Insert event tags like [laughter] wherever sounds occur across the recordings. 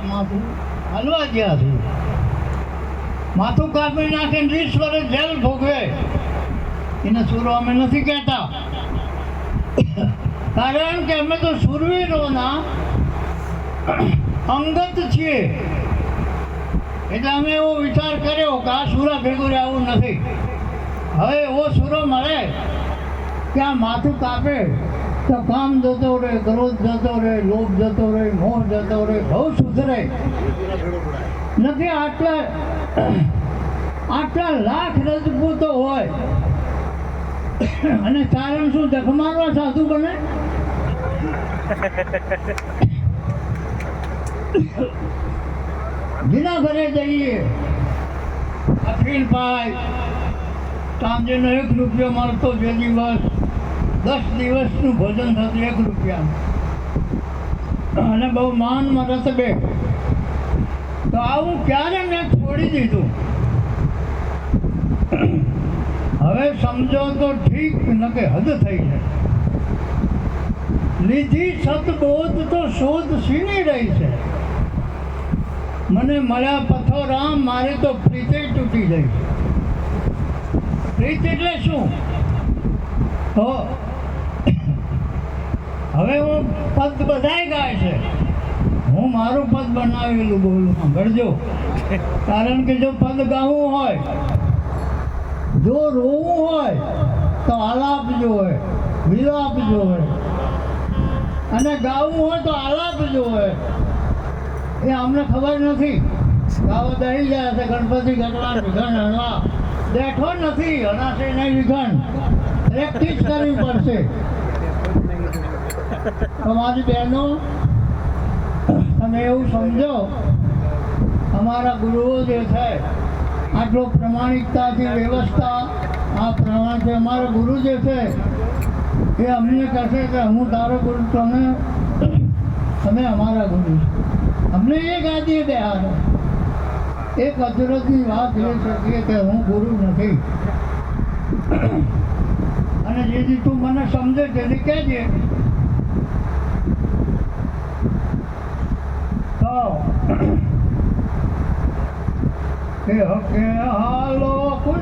માથું હલવા ગયા છે. માથું કાપી નાખીને વીસ વર્ષ જેલ ભોગવે. એને સુરો અમે નથી કહેતા. કારણ કે અમે તો સુરવીરોના અંગત છીએ. એટલે અમે એવો વિચાર કર્યો કે આ સુરા ભેગું રહેવું નથી. હવે એવો સુરો મળે કે આ માથું કાપે. તો કામ જતો રહે ક્રોધ જતો રહે, લોભ જતો રહે, મોહ જતો રહે બહુ સુધરે. નથી, આટલા આટલા લાખ રજપૂતો હોય. અને કારણ શું ધખમારવા સાધુ બને? વિના ઘરે જઈએ. અખિલભાઈ કામજીનો એક રૂપિયો મળતો જે દિવસ દસ દિવસનું ભોજન થતું એક રૂપિયા અને બહુ માનમાં બે. તો આવું ક્યારે મેં છોડી દીધું? હવે સમજો તો ઠીક, ન કે હદ થઈ છે લીધી સતબોધ તો શોધ સીની રહી છે. મને મળ્યા પથો રામ મારી તો પ્રીતે તૂટી ગઈ. પ્રીત એટલે શું? તો હવે હું પદ બધાય ગાય છે. હું મારું પદ બનાવેલું બોલું. સાંભળજો કારણ કે જો પદ ગાવું હોય, જો રોવું હોય, તો આલાપ જોવે વિલાપ જોવે અને ગાવું હોય તો આલાપ જોવે એ અમને ખબર નથી. ગાવો દહી જાય છે. ગણપતિ ગટવા વિઘન હણવા બેઠો નથી. હણાશે નહીં વિઘન. પ્રેક્ટિસ કરવી પડશે. તમારી બહેનો, તમે એવું સમજો, અમારા ગુરુઓ જે છે, આટલો પ્રમાણિકતાથી વ્યવસ્થા, આ પ્રમાણથી અમારા ગુરુ જે છે, એ અમને કહેશે કે હું તારો ગુરુ, તમે તમે અમારા ગુરુ અમને એ ગાદીએ દયા એ કચરતની વાત એ છે કે હું ગુરુ નથી. અને જેથી તું મને સમજે તેથી કહેજે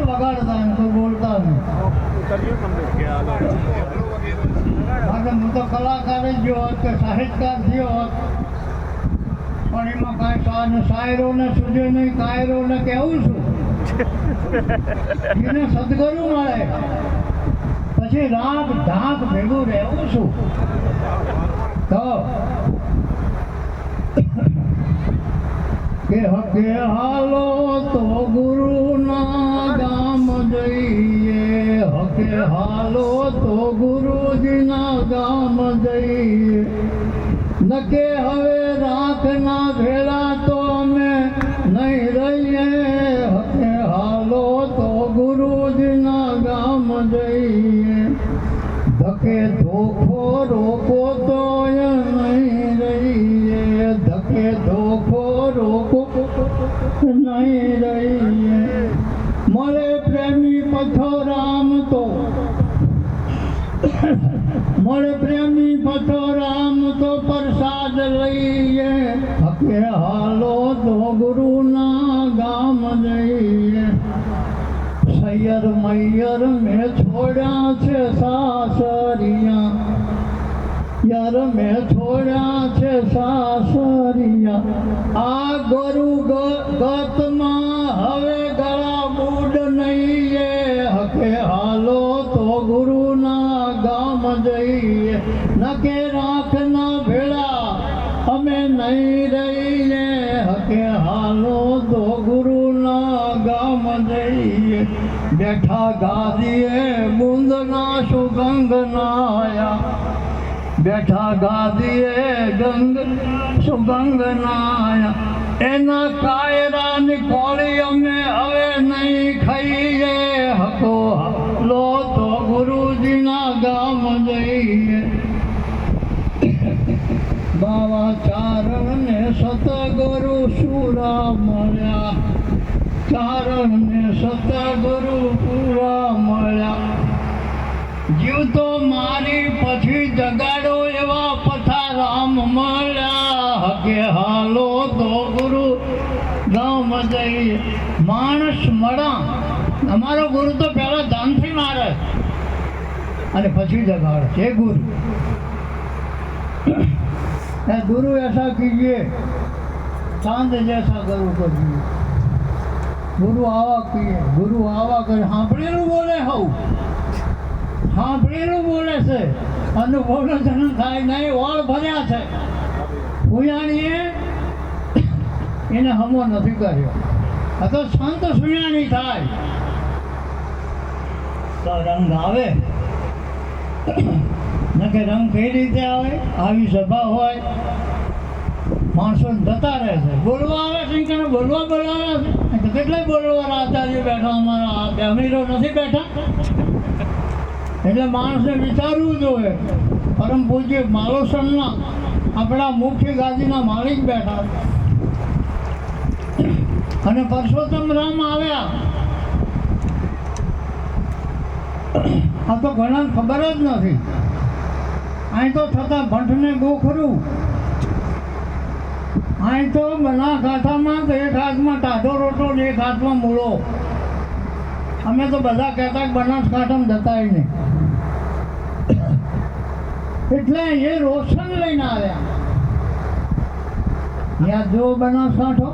વગાડતા બોલતા નહીં હું તો કલાકાર જ હોત કે સાહિત્યકાર થયો હોત. પણ એમાં કાંઈ સાને શાયરો ને સુજે નહીં કાયરો ને કેવું છું. એને સદગુરુ મળે. પછી રાગ ઢાક ભેગું રહેવું છું. કે હકે હાલો તો ગુરુના ગામ જઈએ. હકે હાલો તો ગુરુજીના ગામ જઈએ. નકે હવે રાખના ભેળા તો અમે નહીં રહીએ. હકે હાલો તો ગુરુજીના ગામ જઈએ. ધકે ધોખો રોકો તો નહીં રહીએ મળે પ્રેમી પથો રામ તો. મળે પ્રેમી પથોરામ તો પ્રસાદ લઈએ. હકે હાલો તો ગુરુના ગામ જઈએ. સૈયર મૈયર મેં છોડ્યા છે સાસરિયા. યાર મેં છોડ્યા છે સાસરિયા. આ ગરુ ગતમાં હવે ગળા મૂડ નહીં એ હકે હાલો તો ગુરુના ગામ જઈએ. નકે રાખના ભેળા અમે નહીં રહીએ. હકે હાલો તો ગુરુના ગામ જઈએ. બેઠા ગાદીએ બુંદના સુગંધ નાયા. બેઠા ગાદીએ ગંગ સુગંગ નાયા. એના કાયરાની કોળી અમે હવે નહીં ખાઈએ. હકો લો તો ગુરુજીના ગામ જઈએ. બાવા ચારણ ને સતગુરુ સુરા મળ્યા. ચારણ ને સતગુરુ પૂરા મળ્યા. જીવ તો મારી પછી જગાડો માણસ મળા અમારો ગુરુ તો પહેલાં દાનથી મારે. અને પછી જગાડે. છે ગુરુ. ગુરુ એસા કીજીએ. ચાંદ જૈસા કરવું કહીએ ગુરુ આવા કહીએ ગુરુ આવા કરે. સાંભળેલું બોલે હવું સાંભળેલું બોલે છે. અનુભવનો જન્મ થાય નહીં, વાળ ભર્યા છે. ભૂયાણીએ એને હમો નથી કર્યો. તો સંત સુયાણી થાય. તો રંગ આવે. કે રંગ કઈ રીતે આવે? આવી સભા હોય. માણસો જતા રહે છે. બોલવા આવે છે કે બોલવા બોલાવે છે. કેટલાય બોલવા આચાર્ય બેઠા? અમારા અમીરો નથી બેઠા. એટલે માણસે વિચારવું જોઈએ. પરમ પૂજ્ય માલોસનના આપણા મુખ્ય ગાદીના માલિક બેઠા. અને પરસોત્તમ રામ આવ્યા. આ તો ઘણા ખબર જ નથી. અહીં તો છતાં ભંઠને ગોખરું અહીં તો બધા કાંઠામાં એક હાથમાં ટાઢો રોટલો ને એક હાથમાં મૂળો. અમે તો બધા કહેતા બનાસકાંઠામાં જતાય નહીં. એટલે એ રોશન લઈને આવ્યા. યાદ જો બનાસકાંઠો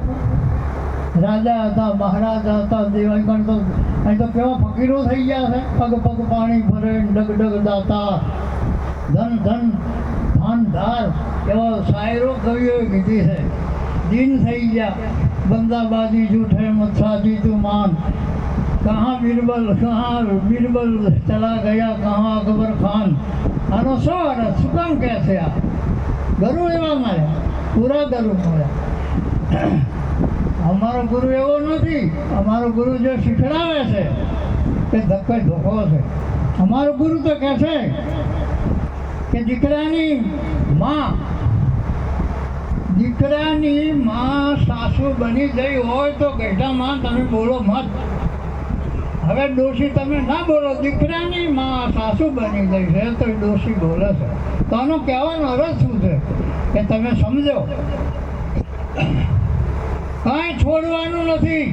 રાજા હતા, મહારાજા હતા દેવાઈ પણ તો અહીં તો કેવા ફકીરો થઈ ગયા છે. પગ પગ પાણી ભરે, ડગ ડગ દાતા. ધન ધન ધન ધાર, એવા શાયરો કવિઓ કીધી છે. દિન થઈ ગયા. બંદાબાદી જૂઠે મચ્છાજી તું માન કહા બિરબલ કહા બિરબલ ચલા ગયા, કહા અકબર ખાન? આનો શો અને શું કામ કહે છે આ? ગરુ એવા મળ્યા પૂરા ગરુ મળ્યા અમારો ગુરુ એવો નથી. અમારો ગુરુ જે શીખડાવે છે તે ધક્કો ધોકો છે. અમારો ગુરુ તો કહે છે કે દીકરાની માં દીકરાની માં સાસુ બની ગઈ હોય તો ગઈઢા તમે બોલો મત. હવે ડોશી તમે ના બોલો, દીકરાની માં સાસુ બની ગઈ છે તો દોષી બોલે છે. તો આનો કહેવાનો અર્થ શું છે? કે તમે સમજો. કાંઈ છોડવાનું નથી.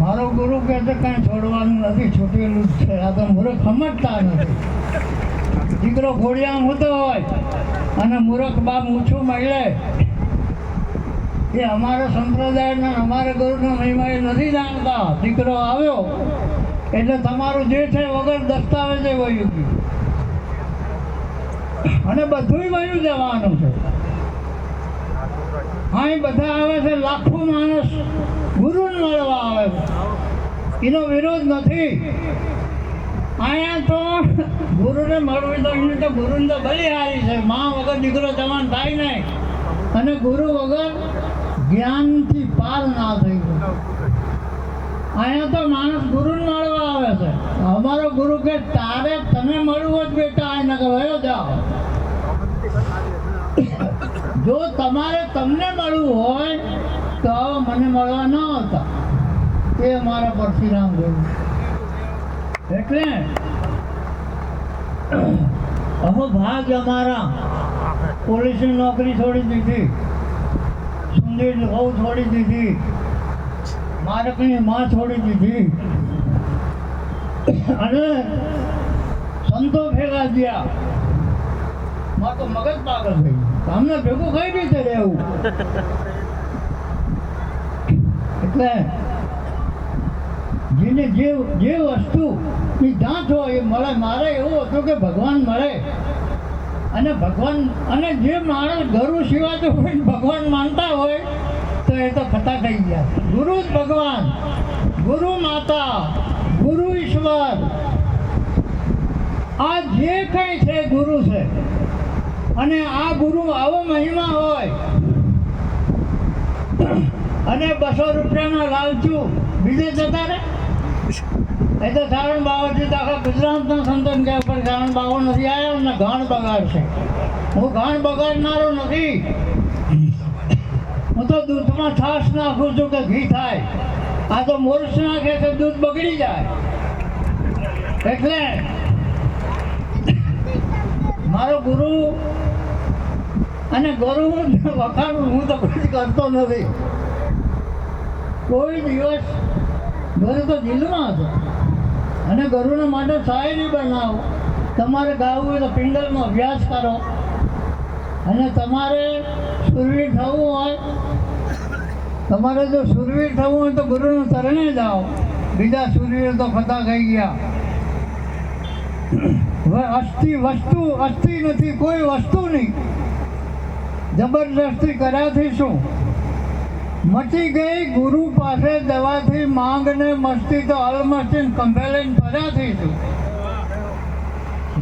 મારો ગુરુ કહે છે, કાંઈ છોડવાનું નથી, છૂટેલું જ છે. આ તો મૂર્ખ સમજતા નથી. દીકરો ઘોડિયા મૂતો હોય અને મૂર્ખ બાપ મૂછું મળે. એ અમારા સંપ્રદાયના, અમારા ગુરુના મહિમા એ નથી જાણતા. દીકરો આવ્યો, એટલે તમારું જે છે વગર દસ્તાવેજે વયું ગયું. અને બધુંય વયું જવાનું છે. અહીં બધા આવે છે, લાખો માણસ ગુરુને મળવા આવે છે. એનો વિરોધ નથી. અહીંયા તો ગુરુને મળવી તો એની તો ગુરુને તો બલિહારી છે. મા વગર દીકરો જવાન થાય નહીં. અને ગુરુ વગર જ્ઞાનથી પાર ના થઈ ગયો અહીંયા તો માણસ ગુરુને મળવા આવે છે. અમારો ગુરુ કે, તારે તને મળવું જ બેટા. આ નગર વયો જાઓ. જો તમારે તમને મળવું હોય, તો મને મળવા ન આવતા. એ અમારા પરશુરામ ગયું. એટલે અહો ભાગ અમારા. પોલીસની નોકરી છોડી દીધી. સુંદર બહુ છોડી દીધી. બાળકની માં છોડી દીધી. અને સંતો ભેગા થયા. માં તો મગજ પાગલ થઈ ગયું. અમને ભેગું કઈ રીતે રહેવું. એટલે જેને જે જે વસ્તુ જાંચ હોય એ મળે, મારે એવું હતું કે ભગવાન મળે. અને ભગવાન, અને જે માણસ ગરુ સિવાય હોય ભગવાન માનતા હોય, તો એ તો ખતા થઈ ગયા. ગુરુ જ ભગવાન. ગુરુ માતા. ગુરુ ઈશ્વર. આ જે કંઈ છે ગુરુ છે અને આ ગુરુ આવો મહિમા હોય. અને બસો રૂપિયાના લાલચું. બીજે જતા રહે એ તો સારણ બાવાજી તો આખા ગુજરાતના સંતન કે પર સારણ બાવો નથી આવ્યા ને ઘાણ બગાડશે. હું ઘાણ બગાડનારો નથી. હું તો દૂધમાં છાશ નાખું છું કે ઘી થાય. આ તો મોરસ નાખે તો દૂધ બગડી જાય. એટલે મારો ગુરુ અને ગુરુ વખાણ, હું તો કોઈ કરતો નથી. કોઈ દિવસ ગુરુ તો દિલમાં હતો. અને ગુરુના માટે શાયરી બનાવો. તમારે ગાવું હોય તો પિંગલનો અભ્યાસ કરો. અને તમારે સુરવીર થવું હોય, તમારે જો સુરવીર થવું હોય તો ગુરુનું શરણે જાઓ. બીજા સુરવીર તો ફતા થઈ ગયા. અસ્થિ વસ્તુ, અસ્થિ નથી, કોઈ વસ્તુ નહીં. જબરદસ્તી કર્યાથી શું? મચી ગઈ, ગુરુ પાસે દવાથી માંગને મસ્તી તો અલમસ્તી કંપેલિંગ કર્યાથી શું?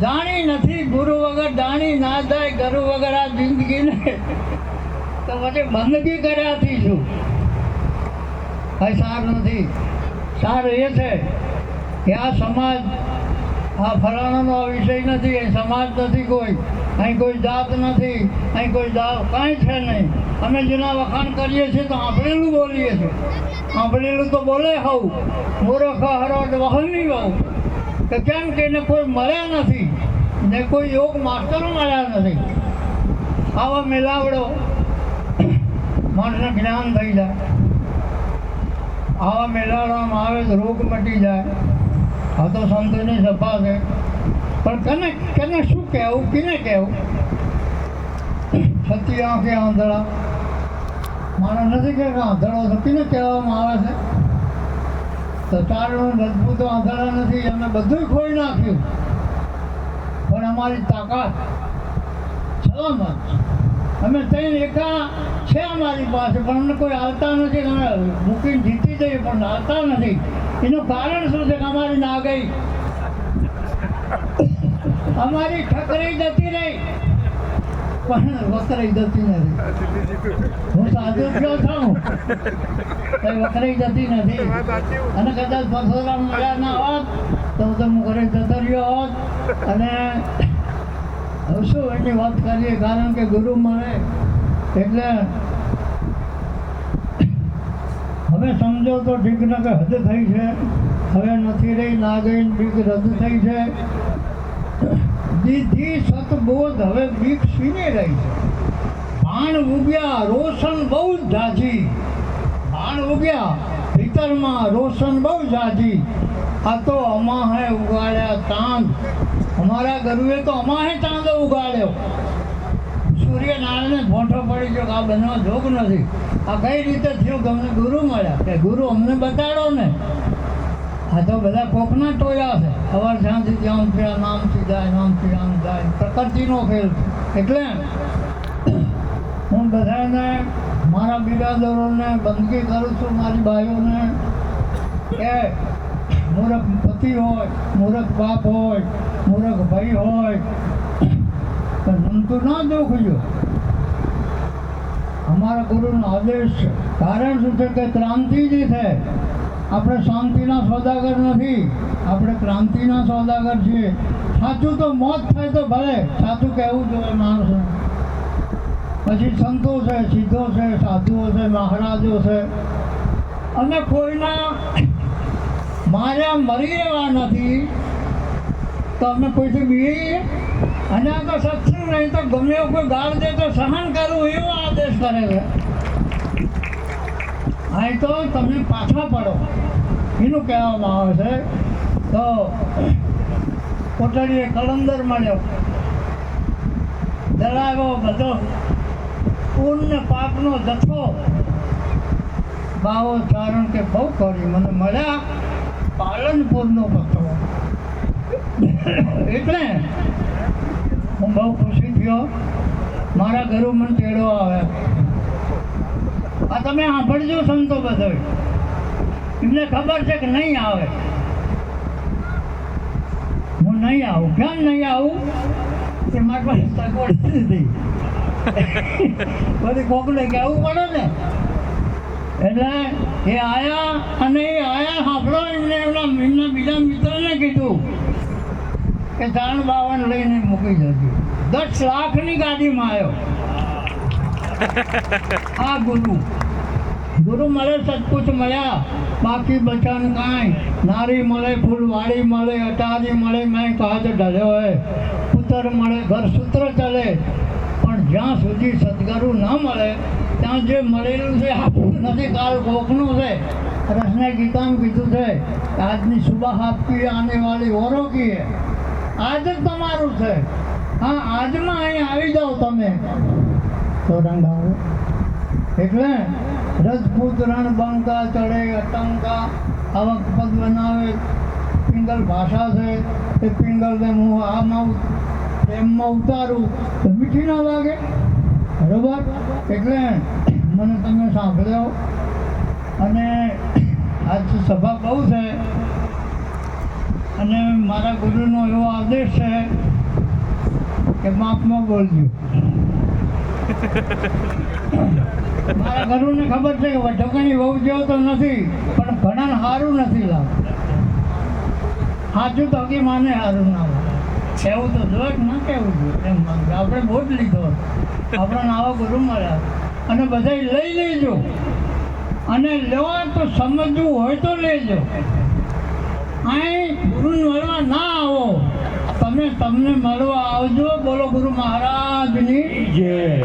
જાણી નથી, ગુરુ વગર જાણી ના થાય ગુરુ વગર આ જિંદગીને તો પછી બંદગી કર્યાથી શું? કઈ સાર નથી. સાર એ છે કે આ સમાજ આ ફલાણાનો આ વિષય નથી, અહીં સમાજ નથી કોઈ. અહીં કોઈ જાત નથી, અહીં કોઈ જાત કાંઈ છે નહીં. અમે જેના વખાણ કરીએ છીએ તો આંભળેલું બોલીએ છીએ. આંભળેલું તો બોલે હવ. મૂર્ખ હરોટ વહનની હોઉં કે કેમ કે એને કોઈ મળ્યા નથી? ને કોઈ યોગ માસ્ટરો મળ્યા નથી. આવા મેલાવડો માણસને જ્ઞાન થઈ જાય. આવા મેલાવડામાં આવે તો રોગ મટી જાય. આ તો સંતોની સભા છે. પણ કને કને શું કહેવું? કિને કહેવું? સતી આંખે આંધળા. માણસ નથી કે આંધળો છે. કિને કહેવામાં આવે છે? તો ચારણ રજપૂતો આંધળા નથી. અમે બધું ખોઈ નાખ્યું. પણ અમારી તાકાત સલામત. અમે ત્રણ એકા છે અમારી પાસે, પણ અમને કોઈ આવતા નથી. અમે મૂકીને જીતી જઈએ, પણ આવતા નથી. એનું કારણ શું છે અમારી ના ગઈ? અમારી ઠકરાઈ જતી રહી. પણ વકરાઈ જતી નથી. હું સાધુ કયો છું. કઈ વકરાઈ જતી નથી. અને કદાચ પરસોરામ મળ્યા ના હોત, તો હું તો હું ઘરે જતો રહ્યો હોત. અને હવે શું એની વાત કરીએ? કારણ કે ગુરુ મળે એટલે હવે સમજો તો કે હદ થઈ છે. હવે નથી રહી, ના ગઈ બીક રદ થઈ છે. દીધી સતબોધ હવે બીક સીને રહી છે. ભાણ ઉગ્યા, રોશન બહુ જ ઝાઝી ભાણ ઉગ્યા, ભીતરમાં રોશન બહુ જાજી. આ તો અમાહે ઉગાડ્યા ચાંદ. અમારા ગરુએ તો અમાહે ચાંદ ઉગાડ્યો. સૂર્યનારાયણને ભોંઠો પડી ગયો આ બનવા જોગ નથી. આ કઈ રીતે થયું કે અમને ગુરુ મળ્યા? કે ગુરુ અમને બતાડો ને. આ તો બધા કોકના ટોયા છે. સવાર શાંતિથી આમ થયા નામથી જાય નામથી આમ જાય. પ્રકૃતિનો ખેલ એટલે હું બધાને, મારા બિરાદરોને બંદગી કરું છું, મારી ભાઈઓને, કે મૂર્ખ પતિ હોય, મૂર્ખ બાપ હોય, મૂર્ખ ભાઈ હોય તો ના જોખજો અમારા ગુરુનો આદેશ કારણ શું છે કે ક્રાંતિ છે, આપણે શાંતિના સોદાગર નથી. આપણે ક્રાંતિના સોદાગર છીએ. સાચું તો મોત થાય તો ભલે, સાચું કહેવું જોઈએ માણસને. પછી સંતો છે, સિદ્ધો છે, સાધુઓ છે, મહારાજો છે. અને કોઈના માર્યા મરી એવા નથી. તો અમે કોઈથી બીએ અને આ તો નહીં તો ગમે એવું કોઈ ગાળ દે તો સહન કરવું એવો આદેશ કરે છે. અહીં તો તમે પાછા પડો. એનું કહેવામાં આવે છે. તો કોટડીએ કલંદર મળ્યો દળાવ્યો બધો. પૂર્ણ પાપનો જથ્થો. બાવો ચારણ કે બહુ કરી મને મળ્યા પાલનપુરનો પથ્થરો એટલે હું બહુ ખુશી થયો મારા ઘરો મને તેડો આવે. આ તમે સાંભળજો સંતો બધો એમને ખબર છે કે નહીં આવે. હું નહીં આવું. કેમ નહીં આવું? કે મારી પાસે સગવડ નથી બધી કોકને કહેવું પડે ને. એટલે એ આયા અને એ આયા સાંભળો એમને એમના એમના બીજા મિત્રને કીધું કે ચાણ બાવન લઈને મૂકી જજો. દસ લાખની ગાડીમાં આવ્યો. [laughs] આ ગુરુ. ગુરુ મળે સચપુચ મળ્યા. બાકી બચન કાંઈ. નારી મળે ફૂલવાડી મળે અટારી મળે મેં કાજ ઢળ્યો હે પુત્ર મળે ઘર સૂત્ર ચલે. પણ જ્યાં સુધી સદગુરુ ન મળે ત્યાં જે મળેલું છે આપણું નથી. કાલ કોકનું છે. રસને ગીતામાં કીધું છે આજની સુબહ આપકી આને વાળી ઓરો કી હે આજ જ તમારું છે. હા, આજમાં અહીં આવી જાઓ તમે. તો રંગ આવે એટલે રજપૂત રણબંકા ચડે અટંકા આવક પદ બનાવે, પિંગલ ભાષા છે, એ પિંગલને હું આમાં પ્રેમમાં ઉતારું, તો મીઠી ના લાગે બરોબર? એટલે મને તમે સાંભળ્યો. અને આજ સભા બહુ છે. અને મારા ગુરુનો એવો આદેશ છે કે માપમાં બોલજો. [laughs] મારા ગુરુને ખબર છે કે વઢોકણી બહુ જેવો તો નથી પણ ઘણા સારું નથી લાવ સાચું તો કે માને સારું ના કહેવું તો જો ના કહેવું જોઈએ એમ આપણે જ લીધો આપણને આવા ગુરુ મળ્યા અને બધા લઈ લેજો. અને લેવા તો સમજવું હોય તો લેજો. અહીં ગુરુ મળવા ના આવો. તમે તમને મળવા આવજો બોલો ગુરુ મહારાજની. જય.